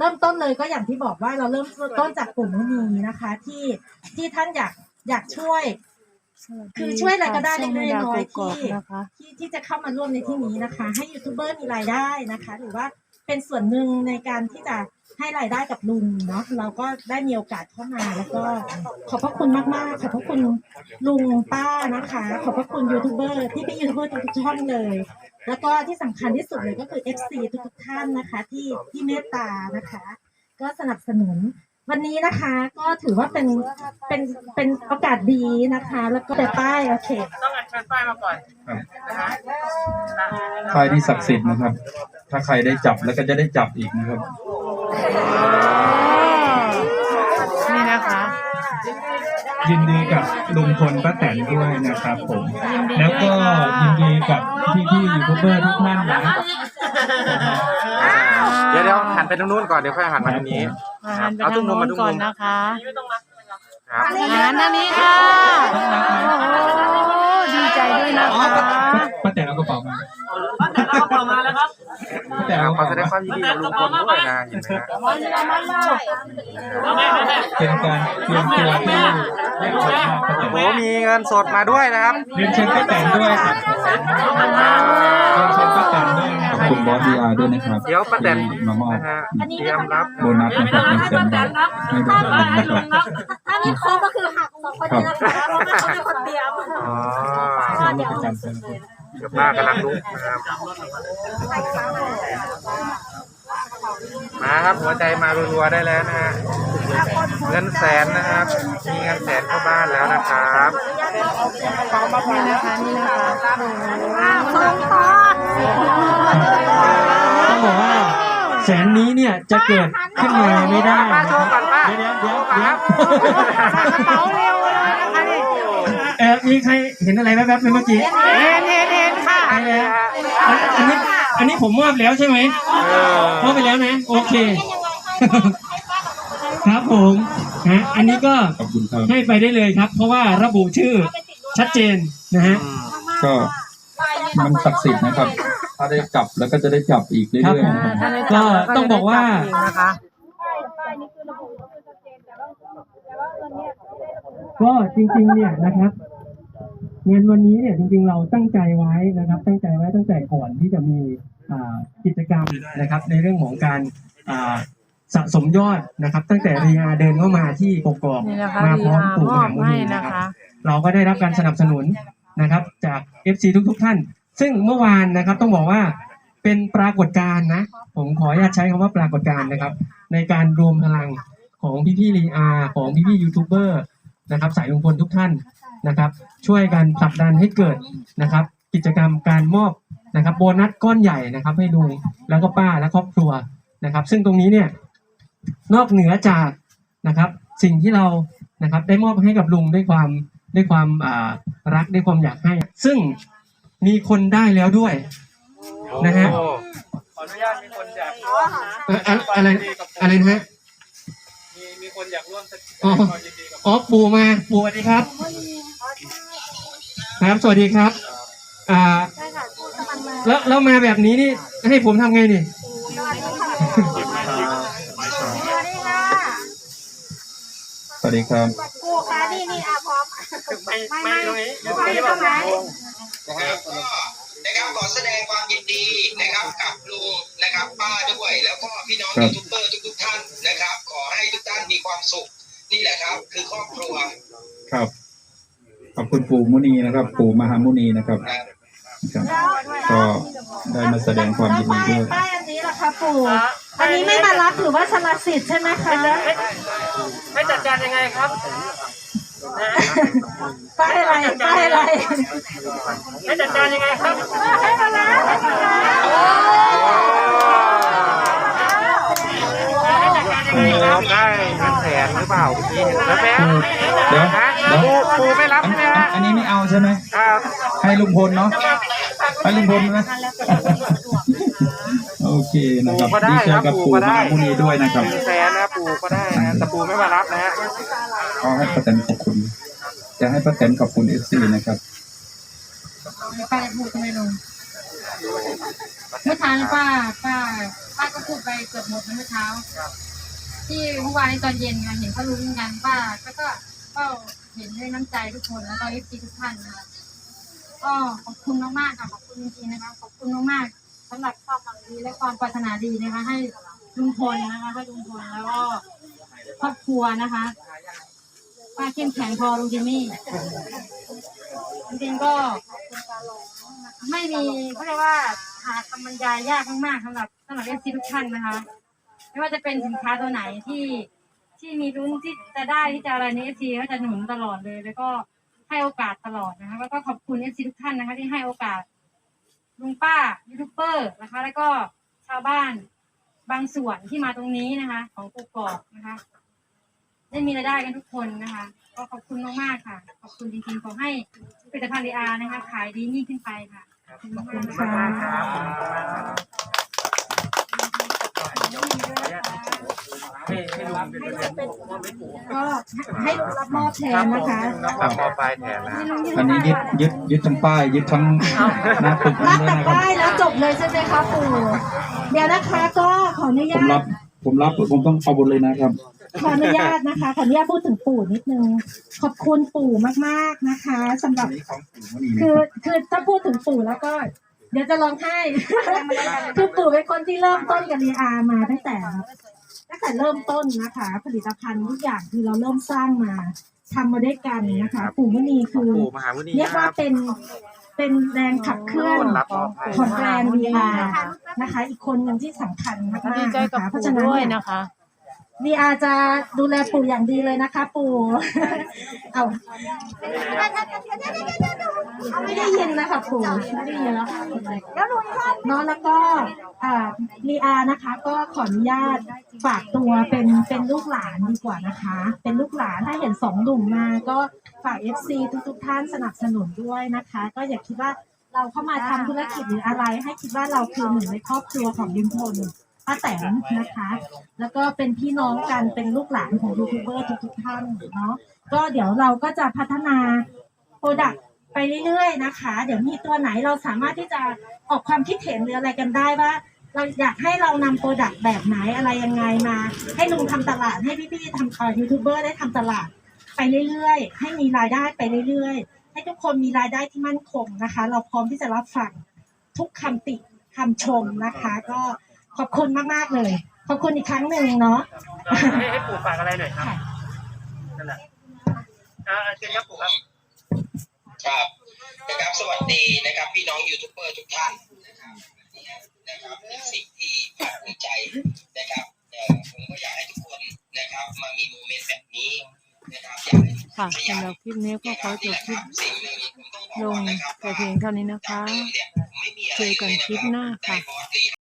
เริ่มต้นเลยก็อย่างที่บอกว่าเราเริ่มต้นจากกลุ่มนี้นะคะ ที่ที่ท่านอยากอยากช่วย คือช่วยอะไรก็ได้เล็กๆน้อยๆที่นะคะที่ที่จะเข้ามาร่วมในที่นี้นะคะ ให้ยูทูบเบอร์มีรายได้นะคะ หรือว่า เป็นส่วนหนึ่งในการที่จะให้รายได้กับลุงเนาะเราก็ได้มีโอกาสเข้ามาแล้วก็ขอบพระคุณมากๆขอบพระคุณลุงป้านะคะ ขอบพระคุณยูทูบเบอร์ที่เป็นยูทูบเบอร์ทุกช่องเลย แล้วก็ที่สำคัญที่สุดเลยก็คือ FC ทุกๆท่านนะคะ ที่ที่เมตตานะคะ ก็สนับสนุน วันนี้นะคะก็ถือว่าเป็นเป็นเป็นโอกาสดีนะคะ แล้วก็แต่ป้ายโอเคต้องอัญเชิญป้ายมาก่อนครับนะคะป้ายที่ศักดิ์สิทธิ์นะครับ ถ้าใครได้จับแล้วก็จะได้จับอีกนะครับ นี่นะคะ ยินดีกับลุงพลป้าแตนด้วยนะครับผม แล้วก็ยินดีกับพี่ๆยูทูบเบอร์ทุกท่านนะ เดี๋ยวเดี๋ยวหันไปตรงนู้นก่อนเดี๋ยวค่อยหันมาทางนี้ อาหารไปทางโน้นก่อนนะคะไม่ต้องนับครับอาหารอันนี้ค่ะโอ้โหดีใจด้วยนะคะป้าแตนเอากระเป๋ามาป้าแต่เราเป่ามาแล้วครับป้าแตนครัเอาบกขอระแสดงคเป๋าวามยินดีกับลุงพลด้วยนะเห็นไหมฮะเอาแม่แม่เป็นการเตรียมตัวที่ ให้ขอบคุณป้าแตโอ้นโหมีเงินสดมาด้วยนะครับเรียนเชิญป้าแตนด้วยครับเรียนเชิญป้าแตนด้วยขอบคุณบอสดีอาร์ด้วยนะครับเดี๋ยวป้าแตนมามอบนะฮะเตรียมรับโบนัสนะครับหนึ่งแสนบาทให้ทุกท่านนะครับถ้าไม่ครบก็คือหักสองคนนี้นะคะเพราะว่าเขาเป็นคนเตรียมอ๋อเดี๋ยวประจำเป็นเดี๋ยวป้ากำลังลุกนะครับมาครับหัวใจมารัวๆได้แล้วนะฮะเงินแสนนะครับ มีเงินแสนเข้าบ้านแล้วนะครับนี่นะคะนี่นะคะต้องบอกว่าแสนนี้เนี่ยจะเกิดขึ้นมาไม่ได้ป้านะโชคว์รับก่อนป้าเดี๋ยวเดี๋ยวโชว์ก่อนเดี๋คยรัวบกระเป๋าเร็วเลยนะคะนี่เออมีใครเห็นอะไรแวบๆไหมเมื่อกี้เห็นเห็นเห็นค่ะไปแล้วอันอันนี้อันนี้ผมมอบแล้วใช่ไหมเออมอบไปแล้วนะ โอเค ครับผม นะอันนี้ก็ขอบคุณครับ ให้ไปได้เลยครับ เพราะว่าระบุชื่อชัดเจนนะฮะ ก็มันศักดิ์สิทธิ์นะครับ ถ้าได้จับแล้วก็จะได้จับอีกเรื่ครับอยผมๆนะครับ ก็ต้องบอกว่า นะคะ ก็จริงๆเนี่ยนะครับงานวันนี้เนี่ยจริงๆเราตั้งใจไว้นะครับ ตั้งใจไว้ตั้งแต่ก่อนที่จะมีอ่ากิจกรรมนะครับ ในเรื่องของการอ่า สะสมยอดนะครับ ตั้งแต่รีอาเดินเข้ามาที่กกอกนี่นะคะมาดีพร้อมอามปู่มมอบหามุให้นีนะนะครับคะเราก็ได้รับการสนับสนุนนะครับจาก FC ทุกๆท่าน ซึ่งเมื่อวานนะครับต้องบอกว่าเป็นปรากฏการณ์นะ ผมขออนุญาตใช้คำว่าปรากฏการณ์นะครับ ในการรวมพลังของพี่ๆรีอาของพี่ๆยูทูบเบอร์นะครับสายลุงพลทุกท่านนะครับ ช่วยกันผลักดันให้เกิดนะครับ กิจกรรมการมอบนะครับ โบนัสก้อนใหญ่นะครับให้ลุงแล้วก็ป้าและครอบครัวนะครับ ซึ่งตรงนี้เนี่ย นอกเหนือจากนะครับ สิ่งที่เรานะครับได้มอบให้กับลุงด้วยความด้วยความอ่ารักด้วยความอยากให้ ซึ่งมีคนได้แล้วด้วยนะฮะโอ้ขออนุญาตมีคนอยากเอ่ออะอะไรอะไรนะฮะมีมีคนอยากร่วมแสดอ๋องความยินดีกับอ๋อปู่มาปู่สวัสดีครับครับสวัสดีครับ อ่าแล้วแล้วมาแบบนี้นี่ให้ผมทำไงนี่ สวัสดีครับกูค่ะนี่นี่อะพร้อมไม่ไม่ตรงนี้ไม่ไม่ต้องไหนนะครับก็นะครับขอแสดงความยินดีนะครับกับลุงนะครับป้าด้วยแล้วก็พี่น้องครับยูทูบเบอร์ทุกๆท่านนะครับ ขอให้ทุกท่านมีความสุข นี่แหละครับ คือครอบครัว ครับขอบคุณปู่มุนีนะครับ ปู่มหามุนีนะครับครับก็ได้มาแสดงความยินดีด้วยป้ายอันนี้ล่ะคะปู่อันนี้ไม่มารับหรือว่าสละสิทธิ์ใช่ไหมคะ ให้จัดการยังไงครับนะป้ายอะไรป้ายอะไรให้จัดการยังไงครับให้มาแล้วให้มาแล้วให้จัดการยังโหไงครับได้เงินแสนหรือเปล่าเมื่อกี้เห็นแวบเดี๋ยวๆฮะเดี๋ยวปูปูไม่รับอันใช่ไหมฮะอันนี้ไม่เอาใช่ไหมครับให้ลุงพลเนาะให้ลุงพลนะโอเคนะครับดีใจกับปู่มหามุนีด้วยนะครับหนึ่งแสนนะปู ก็ได้นะแต่ปูไม่มารับนะฮะขอให้ป้าแตนขอบคุณ จะให้ป้าแตนขอบคุณเอฟซีนะครับป้ายพูดทำไมลงเมื่อเช้านี่ป้าป้าป้าก็พูดไปเกือบหมดเมื่อเช้า ที่เมื่อวานนี้ตอนเย็นมาเห็นเขารู้กันป้าก็ก็ก็เห็นด้วยน้ำใจทุกคนแล้วก็เอฟซีทุกท่านนะคะก็ขอบคุณมากๆค่ะขอบคุณจริงๆนะคะขอบคุณมากๆสำหรับความหวังดีและความปรารถนาดีนะคะให้ ลุงพลนะคะให้ลุงพลแล้วก็ครอบครัวนะคะป้าเข้มแข็งพอลุงจิมมี่จริงๆก็ ไม่มีเขาเรียกว่าหาคำบรรยายยากมากๆสำหรับสำหรับเอฟซีทุกท่านนะคะ ไม่ว่าจะเป็นสินค้าตัวไหนที่ที่มีรุ้นที่จะได้ที่จะอะไรในเอฟซีก็จะหนุนตลอดเลย แล้วก็ให้โอกาสตลอดนะคะแล้วก็ขอบคุณเอฟซีทุกท่านนะคะ ที่ให้โอกาสลุงป้ายูทูบเบอร์นะคะ แล้วก็ชาวบ้าน บางส่วนที่มาตรงนี้นะคะ ของกกอกนะคะ ได้มีรายได้กันทุกคนนะคะ ก็ขอบคุณมากๆค่ะ ขอบคุณจริงๆขอให้ผลิตภัณฑ์ดีอานะคะ ขายดียิ่งขึ้นไปค่ะ ขอบคุณมากค่ะ ให้ให้ลุงเป็นตัวแทนมอบให้ปู่ก็ให้ลุงรับมอบแทนนะคะ รับมอบปลายแทนนะอันนี้ยึดยึดยึดทั้งป้ายยึดทั้งหน้าตึกรันั่บนด้วยแต่นะครับป้ายแล้วจบเลยใช่ไหมคะปู่เดี๋ยวนะคะก็ขออนุผญามรัตบผมรับผมต้องเอาบนเลยนะครับขออนุญาตนะคะขออนุญาตพูดถึงปู่นิดนึงขอบคุณปู่มากๆนะคะสำหรับอันนี้ของปู่มณีนะคือครับคือถ้าพูดถึงปู่แล้วก็ เดี๋ยวจะร้องไห้คือปู่เป็นคนที่เริ่มต้นกับรีอามาตั้งแต่ตั้งแต่เริ่มต้นนะคะ ผลิตภัณฑ์ทุกอย่างคือเราเริ่มสร้างมาทำมาด้วยกันนะคะ ปู่มณีคือปู่มหามุนีเรียกคว่ารับเป็นเป็นแรงขับเคลื่อนคนรับมอบให้ของแบรนด์ VR นะคะ อีกคนหนึ่งที่สำคัญมากๆดีใจกับนะคะเพปู่ราะฉะนั้นด้วยเนี่ยนะคะ VR จะดูแลปู่อย่างดีเลยนะคะ ปู่ เอาไม่ได้ยินนะคะปู่ไม่ได้ยินแล้วค่ะเนาะแล้วก็อ่านะคะ ก็ขออนุญาตฝากตัวเป็นเป็นลูกหลานดีกว่านะคะ เป็นลูกหลานถ้าเห็นสองหนุ่มมาก็ฝาก FC ทุกทุกๆท่านสนับสนุนด้วยนะคะ ก็อย่าคิดว่าเราเข้ามาทำธุรกิจหรืออะไร ให้คิดว่าเราคือหนึ่งในครอบครัวของลุงพล ป้าแตนนะคะ แล้วก็เป็นพี่น้องกันเป็นลูกหลานของยูทูบเบอร์ทุกๆท่านเนาะก็เดี๋ยวเราก็จะพัฒนาโปรดักต์ไปเรื่อยๆนะคะ เดี๋ยวมีตัวไหนเราสามารถที่จะออกความคิดเห็นหรืออะไรกันได้ว่า เราอยากให้เรานำโปรดักต์แบบไหนอะไรยังไงมา ให้ลุงทำตลาดให้พี่ๆทำเอ่อยูทูบเบอร์ได้ทำตลาดไปเรื่อยๆ ให้มีรายได้ไปเรื่อยๆ ให้ทุกคนมีรายได้ที่มั่นคงนะคะ เราพร้อมที่จะรับฟังทุกคำติคำชมนะคะ ก็ ขอบคุณมากๆเลย ขอบคุณอีกครั้งหนึ่งเนาะให้ให้ปู่ฝากอะไรหน่อยครับนั่นแหละอ่าเชิญครับปู่ครับครับนะครับสวัสดีนะครับ พี่น้องยูทูบเบอร์ทุกท่านนะครับเนี่ยนะครับเป็นสิ่งที่ภาคภูมิใจนะครับเอ่อผมก็อยากให้ทุกคนนะครับ มามีโมเมนต์แบบนี้นะครับอยากให้ทุกค่ะขยันสำหรับคลิปนี้ก็ขอจบคลิปสิ่งหนึ่งผมต้องบอกลงนะครับแต่เพียงเท่านี้นะคะจากเดิมเนี่ยผมไม่มีอะไรเจอกันคลิปหน้าค่ะได้บอส